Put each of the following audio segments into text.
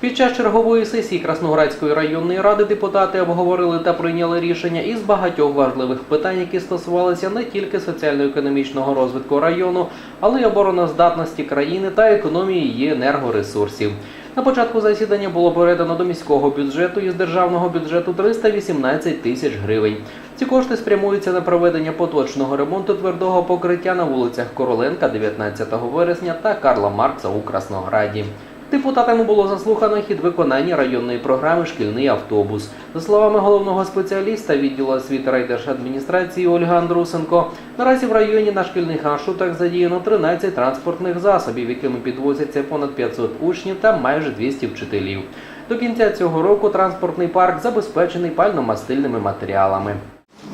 Під час чергової сесії Красноградської районної ради депутати обговорили та прийняли рішення із багатьох важливих питань, які стосувалися не тільки соціально-економічного розвитку району, але й обороноздатності країни та економії її енергоресурсів. На початку засідання було передано до міського бюджету із державного бюджету 318 тисяч гривень. Ці кошти спрямуються на проведення поточного ремонту твердого покриття на вулицях Короленка 19 вересня та Карла Маркса у Краснограді. Депутатами було заслухано хід виконання районної програми Шкільний автобус. За словами головного спеціаліста відділу освіти райдержадміністрації Ольги Андрусенко, наразі в районі на шкільних маршрутах задіяно 13 транспортних засобів, якими підвозяться понад 500 учнів та майже 200 вчителів. До кінця цього року транспортний парк забезпечений пально-мастильними матеріалами.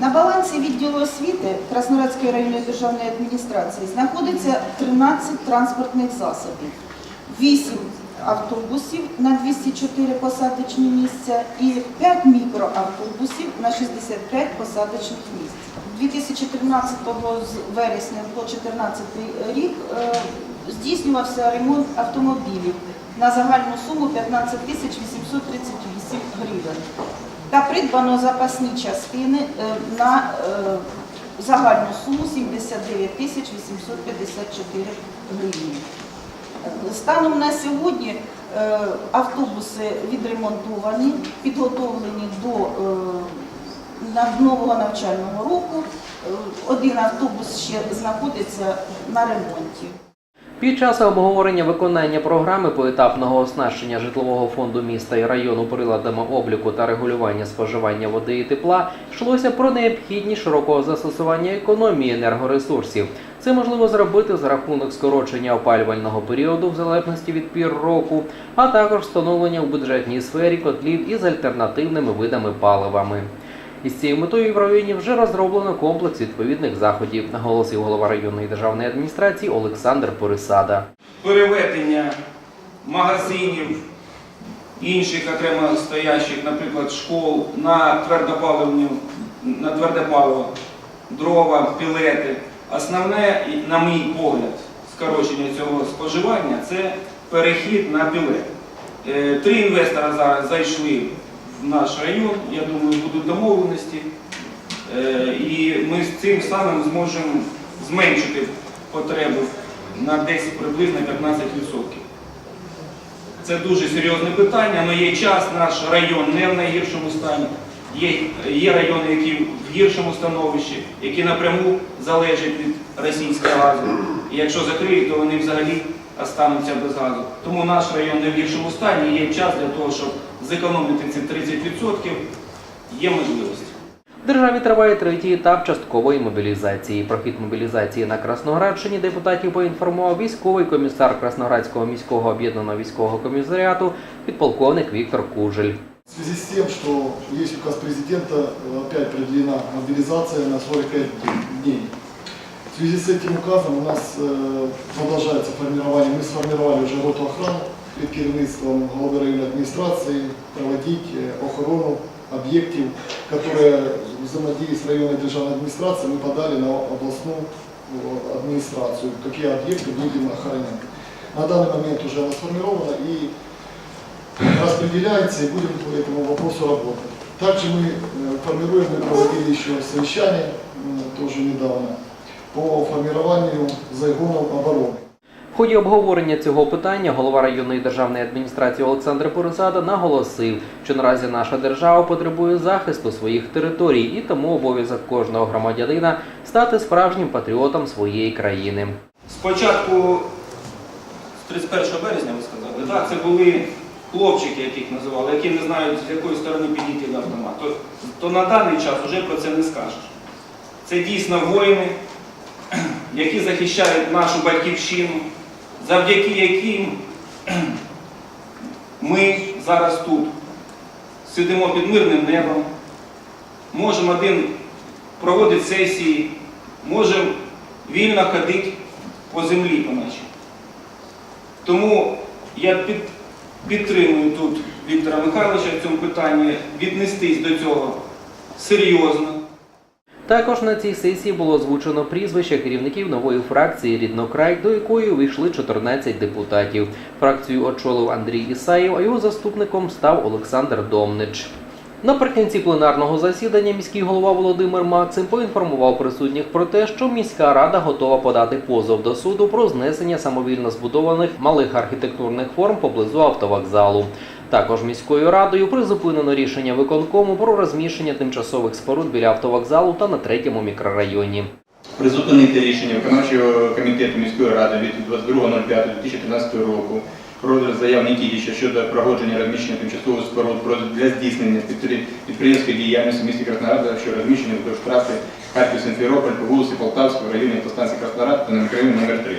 На балансі відділу освіти Краснодарської районної державної адміністрації знаходиться 13 транспортних засобів, 8 автобусів на 204 посадочні місця і 5 мікроавтобусів на 65 посадочних місць. 2013 з вересня по 2014 рік е, здійснювався ремонт автомобілів на загальну суму 15 тисяч 838 гривень та придбано запасні частини е, на е, загальну суму 79 тисяч 854 гривні. Станом на сьогодні е, автобуси відремонтовані, підготовлені до е, нового навчального року. Е, Один автобус ще знаходиться на ремонті. Під час обговорення виконання програми поетапного оснащення житлового фонду міста і району приладами обліку та регулювання споживання води і тепла йшлося про необхідність широкого застосування економії енергоресурсів. Це можливо зробити за рахунок скорочення опалювального періоду в залежності від пір року, а також встановлення в бюджетній сфері котлів із альтернативними видами паливами. Із цією метою в районі вже розроблено комплекс відповідних заходів, наголосив голова районної державної адміністрації Олександр Порисада. переведення магазинів, інших окремо стоящих, наприклад, школ на твердопаливні, на тверде паливо, дрова, пілети. Основне, на мій погляд, скорочення цього споживання це перехід на пілет. Е, Три інвестора зараз зайшли наш район, я думаю, будуть домовленості. Е, І ми з цим самим зможемо зменшити потребу на десь приблизно 15%. Це дуже серйозне питання, але є час, наш район не в найгіршому стані. Є, є райони, які в гіршому становищі, які напряму залежать від російського газу. І якщо закриють, то вони взагалі остануться без газу. Тому наш район не в гіршому стані, є час для того, щоб зекономити ці 30%, є можливості. Державі триває третій етап часткової мобілізації. Про хід мобілізації на Красноградщині депутатів поінформував військовий комісар Красноградського міського об'єднаного військового комісаріату підполковник Віктор Кужель. В связи с тем, что есть указ президента, э, опять продлена мобилизация на 45 дней. В связи с этим указом у нас э, продолжается формирование, мы сформировали уже роту охрану під керівництвом голови районної адміністрації, проводить э, охорону об'єктів, которые взаимодействуют с районной державной администрацией, мы подали на областную э, администрацию, какие объекты будем охранять. На данный момент уже она сформирована и распределяется и будем по этому вопросу работать. Также мы э, формируем, мы проводили еще совещание м, тоже недавно По формированию загонов обороны. В ході обговорення цього питання голова районної державної адміністрації Олександр Поросада наголосив, що наразі наша держава потребує захисту своїх територій і тому обов'язок кожного громадянина стати справжнім патріотом своєї країни. Спочатку, з 31 березня ви сказали, так, це були хлопчики, яких називали, які не знають, з якої сторони підійти до автомату. То, то на даний час вже про це не скажеш. Це дійсно воїни, які захищають нашу батьківщину, завдяки яким ми зараз тут сидимо під мирним небом, можемо один проводити сесії, можемо вільно ходити по землі по. Тому я під, підтримую тут Віктора Михайловича в цьому питанні віднестись до цього серйозно. Також на цій сесії було озвучено прізвища керівників нової фракції Ріднокрай, до якої увійшли 14 депутатів. Фракцію очолив Андрій Ісаєв, а його заступником став Олександр Домнич. Наприкінці пленарного засідання міський голова Володимир Максим поінформував присутніх про те, що міська рада готова подати позов до суду про знесення самовільно збудованих малих архітектурних форм поблизу автовокзалу. Також міською радою призупинено рішення виконкому про розміщення тимчасових споруд біля автовокзалу та на третьому мікрорайоні. Призупинити рішення виконавчого комітету міської ради від 22.05.2013 року про розгляд заяв Нікітіча щодо прогодження розміщення тимчасових споруд для здійснення підприємської діяльності в місті Краснорада, що розміщені вздовж траси Харків-Симферополь по вулиці Полтавській в районі автостанції Краснорад та на мікрорайоні номер 3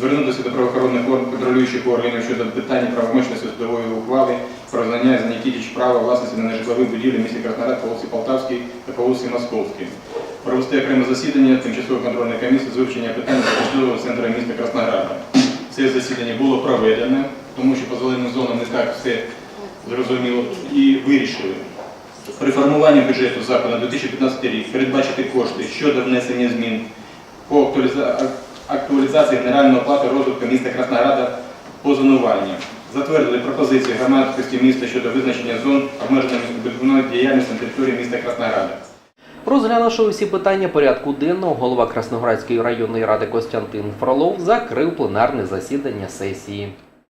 Звернутися до правоохоронних органів, контролюючих органів щодо питання правомочності судової ухвали про визнання за Нікітіч права власності на нежитлові будівлі в місті Краснорад по вулиці Полтавській та по вулиці Московській. Провести окреме засідання тимчасової контрольної комісії з вивчення питань житлового центру міста Краснограда. Це засідання було проведене, тому що по зеленим зонам не так все зрозуміло і вирішили. При формуванні бюджету закладу на 2015 рік передбачити кошти щодо внесення змін по актуаліза- актуалізації генерального плану розвитку міста Краснограда по зонуванню. Затвердили пропозиції громадськості міста щодо визначення зон обмеженої містобудівної діяльності на території міста Краснограда. Розглянувши усі питання порядку денного, голова Красноградської районної ради Костянтин Фролов закрив пленарне засідання сесії.